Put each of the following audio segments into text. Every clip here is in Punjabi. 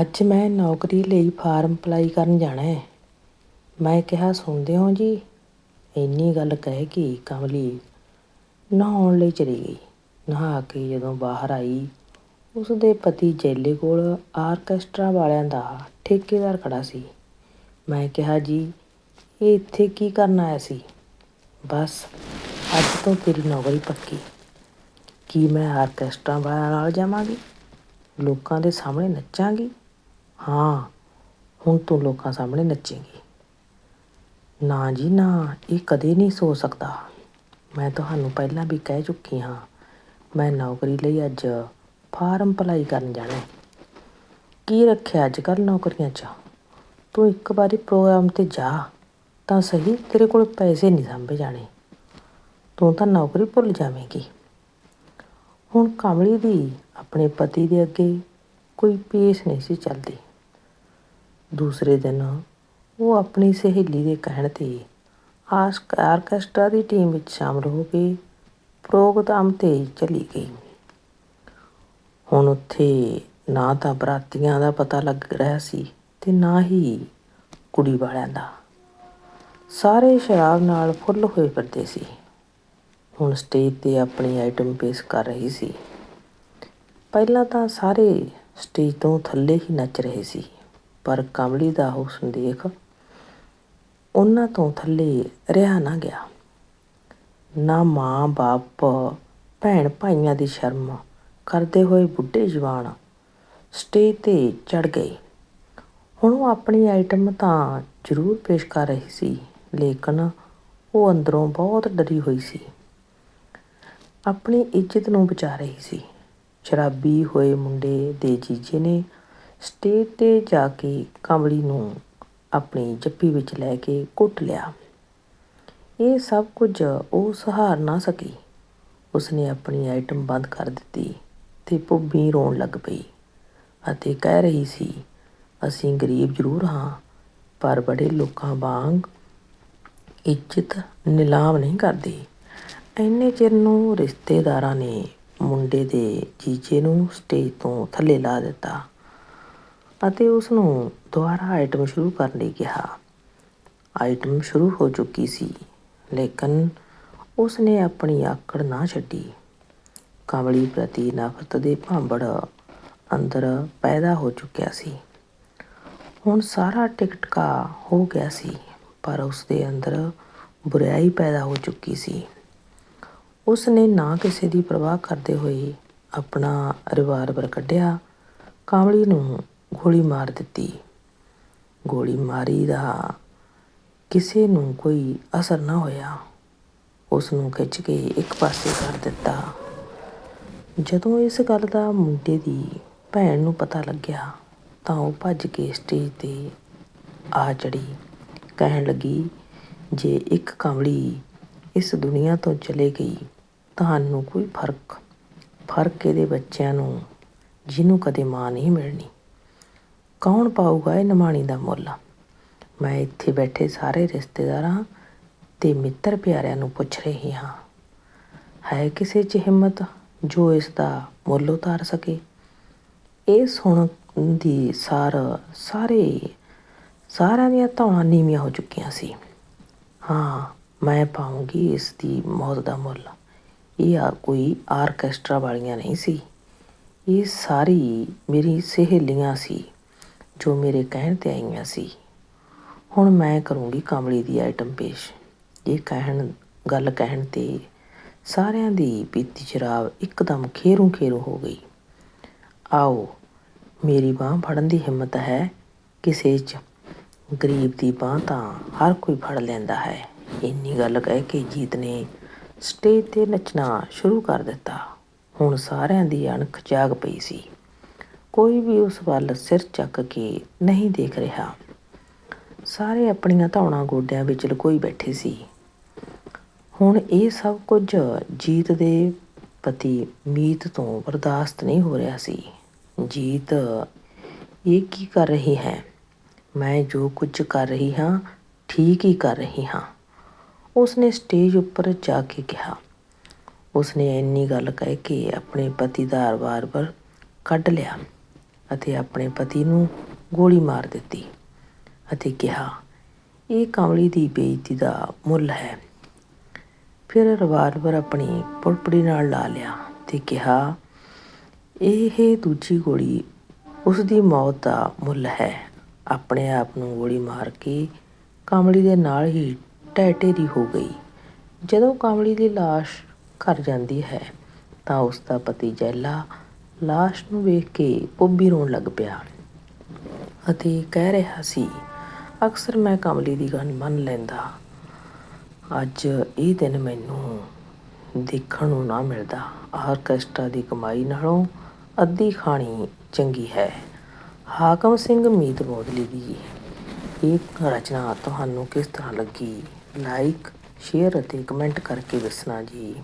ਅੱਜ ਮੈਂ ਨੌਕਰੀ ਲਈ ਫਾਰਮ ਅਪਲਾਈ ਕਰਨ ਜਾਣਾ ਹੈ। ਮੈਂ ਕਿਹਾ, ਸੁਣਦੇ ਹੋ ਜੀ? ਇੰਨੀ ਗੱਲ ਕਹਿ ਕੇ ਕਮਲੀ ਨਹਾਉਣ ਲਈ ਚਲੀ ਗਈ। ਨਹਾ ਕੇ ਜਦੋਂ ਬਾਹਰ ਆਈ ਉਸ ਦੇ ਪਤੀ ਜੈਲੇ ਕੋਲ ਆਰਕੈਸਟਰਾ ਵਾਲਿਆਂ ਦਾ ਠੇਕੇਦਾਰ ਖੜਾ ਸੀ। ਮੈਂ ਕਿਹਾ, ਜੀ, ਇਹ ਇੱਥੇ ਕੀ ਕਰਨ ਆਇਆ ਸੀ? ਬਸ, ਅੱਜ ਤੋਂ ਤੇਰੀ ਨੌਕਰੀ ਪੱਕੀ। ਕੀ ਮੈਂ ਆਰਕੈਸਟਰਾ ਵਾਲਿਆਂ ਨਾਲ ਜਾਵਾਂਗੀ? ਲੋਕਾਂ ਦੇ ਸਾਹਮਣੇ ਨੱਚਾਂਗੀ? ਹਾਂ, ਹੁਣ ਤੂੰ ਲੋਕਾਂ ਸਾਹਮਣੇ ਨੱਚੇਂਗੀ। ਨਾ ਜੀ, ਨਾ, ਇਹ ਕਦੇ ਨਹੀਂ ਸੋ ਸਕਦਾ। ਮੈਂ ਤੁਹਾਨੂੰ ਪਹਿਲਾਂ ਵੀ ਕਹਿ ਚੁੱਕੀ ਹਾਂ, ਮੈਂ ਨੌਕਰੀ ਲਈ ਅੱਜ ਫਾਰਮ ਅਪਲਾਈ ਕਰਨ ਜਾਣਾ ਕੀ ਰੱਖਿਆ ਅੱਜ ਕੱਲ੍ਹ ਨੌਕਰੀਆਂ 'ਚ? ਤੂੰ ਇੱਕ ਵਾਰੀ ਪ੍ਰੋਗਰਾਮ ਤੇ ਜਾ, ਤਾਂ ਸਹੀ ਤੇਰੇ ਕੋਲ ਪੈਸੇ ਨਹੀਂ ਸਾਂਭੇ ਜਾਣੇ। ਤੂੰ ਤਾਂ ਨੌਕਰੀ ਭੁੱਲ ਜਾਵੇਂਗੀ। ਹੁਣ ਕਮਲੀ ਦੀ ਆਪਣੇ ਪਤੀ ਦੇ ਅੱਗੇ ਕੋਈ ਪੇਸ਼ ਨਹੀਂ ਸੀ ਚੱਲਦੀ। ਦੂਸਰੇ ਦਿਨ ਉਹ ਆਪਣੀ ਸਹੇਲੀ ਦੇ ਕਹਿਣ ਤੇ ਆਸਕ ਆਰਕੈਸਟਰਾ ਦੀ ਟੀਮ ਵਿੱਚ ਸ਼ਾਮਲ ਹੋ ਕੇ ਪ੍ਰੋਗਰਾਮ ਤੇ ਚਲੀ ਗਈ। ਹੁਣ ਉੱਥੇ ਨਾ ਤਾਂ ਬਰਾਤੀਆਂ ਦਾ ਪਤਾ ਲੱਗ ਰਿਹਾ ਸੀ ਤੇ ਨਾ ਹੀ ਕੁੜੀ ਵਾਲਿਆਂ ਦਾ। ਸਾਰੇ ਸ਼ਰਾਬ ਨਾਲ ਫੁੱਲ ਹੋਏ ਫਿਰਦੇ ਸੀ। ਹੁਣ ਸਟੇਜ ਤੇ ਆਪਣੀ ਆਈਟਮ ਪੇਸ਼ ਕਰ ਰਹੀ ਸੀ। ਪਹਿਲਾਂ ਤਾਂ ਸਾਰੇ ਸਟੇਜ ਤੋਂ ਥੱਲੇ ਹੀ ਨੱਚ ਰਹੇ ਸੀ। ਪਰ ਕਮਲੀ ਦਾ ਉਹ ਦੇਖ ਉਹਨਾਂ ਤੋਂ ਥੱਲੇ ਰਿਹਾ ਨਾ ਗਿਆ। ਨਾ ਮਾਂ, ਬਾਪ, ਭੈਣ ਭਾਈਆਂ ਦੀ ਸ਼ਰਮ ਕਰਦੇ ਹੋਏ ਬੁੱਢੇ ਜਵਾਨ ਸਟੇਜ ਤੇ ਚੜ ਗਏ। ਹੁਣ ਉਹ ਆਪਣੀ ਆਈਟਮ ਤਾਂ ਜ਼ਰੂਰ ਪੇਸ਼ ਕਰ ਰਹੀ ਸੀ, ਲੇਕਿਨ ਉਹ ਅੰਦਰੋਂ ਬਹੁਤ ਡਰੀ ਹੋਈ ਸੀ। ਆਪਣੀ ਇੱਜ਼ਤ ਨੂੰ ਬਚਾ ਰਹੀ ਸੀ। ਸ਼ਰਾਬੀ ਹੋਏ ਮੁੰਡੇ ਦੇ ਜੀਜੇ ਨੇ ਸਟੇਜ ਤੇ ਜਾ ਕੇ ਕਮਲੀ ਨੂੰ ਆਪਣੀ ਜੱਫੀ ਵਿੱਚ ਲੈ ਕੇ ਘੁੱਟ ਲਿਆ। ਇਹ ਸਭ ਕੁਝ ਉਹ ਸਹਾਰ ਨਾ ਸਕੀ। ਉਸਨੇ ਆਪਣੀ ਆਈਟਮ ਬੰਦ ਕਰ ਦਿੱਤੀ ਤੇ ਭੁੱਬੀ ਰੋਣ ਲੱਗ ਪਈ ਅਤੇ ਕਹਿ ਰਹੀ ਸੀ, ਅਸੀਂ ਗਰੀਬ ਜ਼ਰੂਰ ਹਾਂ, ਪਰ ਬੜੇ ਲੋਕਾਂ ਵਾਂਗ ਇੱਜ਼ਤ ਨਿਲਾਮ ਨਹੀਂ ਕਰਦੇ। ਇੰਨੇ ਚਿਰ ਨੂੰ ਰਿਸ਼ਤੇਦਾਰਾਂ ਨੇ ਮੁੰਡੇ ਦੇ ਜੀਜੇ ਨੂੰ ਸਟੇਜ ਤੋਂ ਥੱਲੇ ਲਾ ਦਿੱਤਾ। ਅਤੇ ਉਸ ਨੂੰ ਦੁਬਾਰਾ ਆਈਟਮ ਸ਼ੁਰੂ ਕਰਨ ਲਈ ਕਿਹਾ। ਆਈਟਮ ਸ਼ੁਰੂ ਹੋ ਚੁੱਕੀ ਸੀ, ਲੇਕਿਨ ਉਸ ਨੇ ਆਪਣੀ ਆਕੜ ਨਾ ਛੱਡੀ। ਕਮਲੀ ਪ੍ਰਤੀ ਨਫ਼ਰਤ ਦੇ ਭਾਂਬੜ ਅੰਦਰ ਪੈਦਾ ਹੋ ਚੁੱਕਿਆ ਸੀ। ਹੁਣ ਸਾਰਾ ਟਿਕਟਕਾ ਹੋ ਗਿਆ ਸੀ, ਪਰ ਉਸ ਦੇ ਅੰਦਰ ਬੁਰਾਈ ਪੈਦਾ ਹੋ ਚੁੱਕੀ ਸੀ। ਉਸ ਨੇ ਨਾ ਕਿਸੇ ਦੀ ਪਰਵਾਹ ਕਰਦੇ ਹੋਏ ਆਪਣਾ ਰਿਵਾਲਵਰ ਕੱਢਿਆ। ਕਾਂਵਲੀ ਨੂੰ ਗੋਲੀ ਮਾਰ ਦਿੱਤੀ। ਗੋਲੀ ਮਾਰੀ ਦਾ ਕਿਸੇ ਨੂੰ ਕੋਈ ਅਸਰ ਨਾ ਹੋਇਆ। ਉਸ ਨੂੰ ਖਿੱਚ ਕੇ ਇੱਕ ਪਾਸੇ ਕਰ ਦਿੱਤਾ। ਜਦੋਂ ਇਸ ਗੱਲ ਦਾ ਮੁੰਡੇ ਦੀ ਭੈਣ ਨੂੰ ਪਤਾ ਲੱਗਿਆ, ਤਾਂ ਉਹ ਭੱਜ ਕੇ ਸਟੇਜ ਤੇ ਆ ਚੜੀ ਕਹਿਣ ਲੱਗੀ, ਜੇ ਇੱਕ ਕਮਲੀ ਇਸ ਦੁਨੀਆ ਤੋਂ ਚਲੇ ਗਈ, ਤੁਹਾਨੂੰ ਕੋਈ ਫ਼ਰਕ। ਫ਼ਰਕ ਇਹਦੇ ਬੱਚਿਆਂ ਨੂੰ, ਜਿਹਨੂੰ ਕਦੇ ਮਾਂ ਨਹੀਂ ਮਿਲਣੀ। ਕੌਣ ਪਾਊਗਾ ਇਹ ਨਿਮਾਣੀ ਦਾ ਮੁੱਲ? ਮੈਂ ਇੱਥੇ ਬੈਠੇ ਸਾਰੇ ਰਿਸ਼ਤੇਦਾਰਾਂ ਤੇ ਮਿੱਤਰ ਪਿਆਰਿਆਂ ਨੂੰ ਪੁੱਛ ਰਹੀ ਹਾਂ। ਹੈ ਕਿਸੇ 'ਚ ਹਿੰਮਤ ਜੋ ਇਸ ਦਾ ਮੁੱਲ ਉਤਾਰ ਸਕੇ? ਇਹ ਸੁਣ ਦੀ ਸਾਰ ਸਾਰੇ, ਸਾਰਿਆਂ ਦੀਆਂ ਧੌਣਾਂ ਨੀਵੀਆਂ ਹੋ ਚੁੱਕੀਆਂ ਸੀ। ਹਾਂ, ਮੈਂ ਪਾਉਂਗੀ ਇਸ ਦੀ ਮੌਤ ਦਾ ਮੁੱਲ। ਇਹ ਆ ਕੋਈ ਆਰਕੈਸਟਰਾ ਵਾਲੀਆਂ ਨਹੀਂ ਸੀ। ਇਹ ਸਾਰੀ ਮੇਰੀ ਸਹੇਲੀਆਂ ਸੀ। ਜੋ ਮੇਰੇ ਕਹਿਣ ਤੇ ਆਈਆਂ ਸੀ। ਹੁਣ ਮੈਂ ਕਰੂੰਗੀ ਕਮਲੀ ਦੀ ਆਈਟਮ ਪੇਸ਼। ਇਹ ਕਹਿਣ, ਗੱਲ ਕਹਿਣ ਤੇ ਸਾਰਿਆਂ ਦੀ ਪੀਤੀ ਸ਼ਰਾਬ ਇੱਕਦਮ ਖੇਰੂ ਖੇਰੂ ਹੋ ਗਈ। ਆਓ, ਮੇਰੀ ਬਾਹ ਫੜਨ ਦੀ ਹਿੰਮਤ ਹੈ। ਕਿਸੇ 'ਚ ਗਰੀਬ ਦੀ ਬਾਹ ਤਾਂ ਹਰ ਕੋਈ ਫੜ ਲੈਂਦਾ ਹੈ। ਇੰਨੀ ਗੱਲ ਕਹਿ ਕੇ ਜੀਤ ਨੇ ਸਟੇਜ ਤੇ ਨੱਚਣਾ ਸ਼ੁਰੂ ਕਰ ਦਿੱਤਾ। ਹੁਣ ਸਾਰਿਆਂ ਦੀ ਅਣਖ ਜਾਗ ਪਈ ਸੀ। ਕੋਈ ਵੀ ਉਸ ਵੱਲ ਸਿਰ ਚੱਕ ਕੇ ਨਹੀਂ ਦੇਖ ਰਿਹਾ। ਸਾਰੇ ਆਪਣੀਆਂ ਧੌਣਾਂ ਗੋਡਿਆਂ ਵਿੱਚ ਲੁਕੋਈ ਬੈਠੇ ਸੀ। ਹੁਣ ਇਹ ਸਭ ਕੁਝ ਜੀਤ ਦੇ ਪਤੀ ਮੀਤ ਤੋਂ ਬਰਦਾਸ਼ਤ ਨਹੀਂ ਹੋ ਰਿਹਾ ਸੀ। ਜੀਤ, ਇਹ ਕੀ ਕਰ ਰਹੀ ਹੈ? ਮੈਂ ਜੋ ਕੁਝ ਕਰ ਰਹੀ ਹਾਂ, ਠੀਕ ਹੀ ਕਰ ਰਹੀ ਹਾਂ। ਉਸਨੇ ਸਟੇਜ ਉੱਪਰ ਜਾ ਕੇ ਕਿਹਾ। ਉਸਨੇ ਇੰਨੀ ਗੱਲ ਕਹਿ ਕੇ ਆਪਣੇ ਪਤੀ ਦਾ ਵਾਰ-ਵਾਰ ਕੱਢ ਲਿਆ। ਅਤੇ ਆਪਣੇ ਪਤੀ ਨੂੰ ਗੋਲੀ ਮਾਰ ਦਿੱਤੀ ਅਤੇ ਕਿਹਾ, ਇਹ ਕਮਲੀ ਦੀ ਬੇਇੱਜ਼ਤੀ ਦਾ ਮੁੱਲ ਹੈ। ਫਿਰ ਰਿਵਾਲਵਰ ਆਪਣੀ ਪੁੜਪੜੀ ਨਾਲ ਲਾ ਲਿਆ ਤੇ ਕਿਹਾ, ਇਹ ਦੂਜੀ ਗੋਲੀ ਉਸ ਦੀ ਮੌਤ ਦਾ ਮੁੱਲ ਹੈ। ਆਪਣੇ ਆਪ ਨੂੰ ਗੋਲੀ ਮਾਰ ਕੇ ਕਮਲੀ ਦੇ ਨਾਲ ਹੀ ਟੈਟੇਰੀ ਹੋ ਗਈ। ਜਦੋਂ ਕਮਲੀ ਦੀ ਲਾਸ਼ ਘਰ ਜਾਂਦੀ ਹੈ, ਤਾਂ ਉਸ ਦਾ ਪਤੀ ਜੈਲਾ ਲਾਸ਼ ਨੂੰ ਵੇਖ ਕੇ ਉੱਭੀ ਰੋਣ ਲੱਗ ਪਿਆ ਅਤੇ ਕਹਿ ਰਿਹਾ ਸੀ, ਅਕਸਰ ਮੈਂ ਕਮਲੀ ਦੀ ਗੱਲ ਮੰਨ ਲੈਂਦਾ। ਅੱਜ ਇਹ ਦਿਨ ਮੈਨੂੰ ਦੇਖਣ ਨੂੰ ਨਾ ਮਿਲਦਾ। ਆਰਕੈਸਟਰਾ ਦੀ ਕਮਾਈ ਨਾਲੋਂ ਅੱਧੀ ਖਾਣੀ ਚੰਗੀ ਹੈ। ਹਾਕਮ ਸਿੰਘ ਮੀਤ ਬੋਦਲੀ ਦੀ ਇਹ ਰਚਨਾ ਤੁਹਾਨੂੰ ਕਿਸ ਤਰ੍ਹਾਂ ਲੱਗੀ? ਲਾਈਕ ਸ਼ੇਅਰ ਅਤੇ ਕਮੈਂਟ ਕਰਕੇ ਦੱਸਣਾ ਜੀ।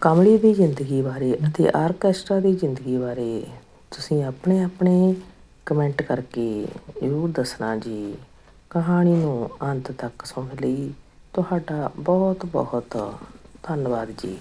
ਕਮਲੀ ਦੀ ਜ਼ਿੰਦਗੀ ਬਾਰੇ ਅਤੇ ਆਰਕੈਸਟਰਾ ਦੀ ਜ਼ਿੰਦਗੀ ਬਾਰੇ ਤੁਸੀਂ ਆਪਣੇ ਆਪਣੇ ਕਮੈਂਟ ਕਰਕੇ ਜ਼ਰੂਰ ਦੱਸਣਾ ਜੀ। ਕਹਾਣੀ ਨੂੰ ਅੰਤ ਤੱਕ ਸੁਣਨ ਲਈ। ਤੁਹਾਡਾ ਬਹੁਤ ਬਹੁਤ ਧੰਨਵਾਦ ਜੀ।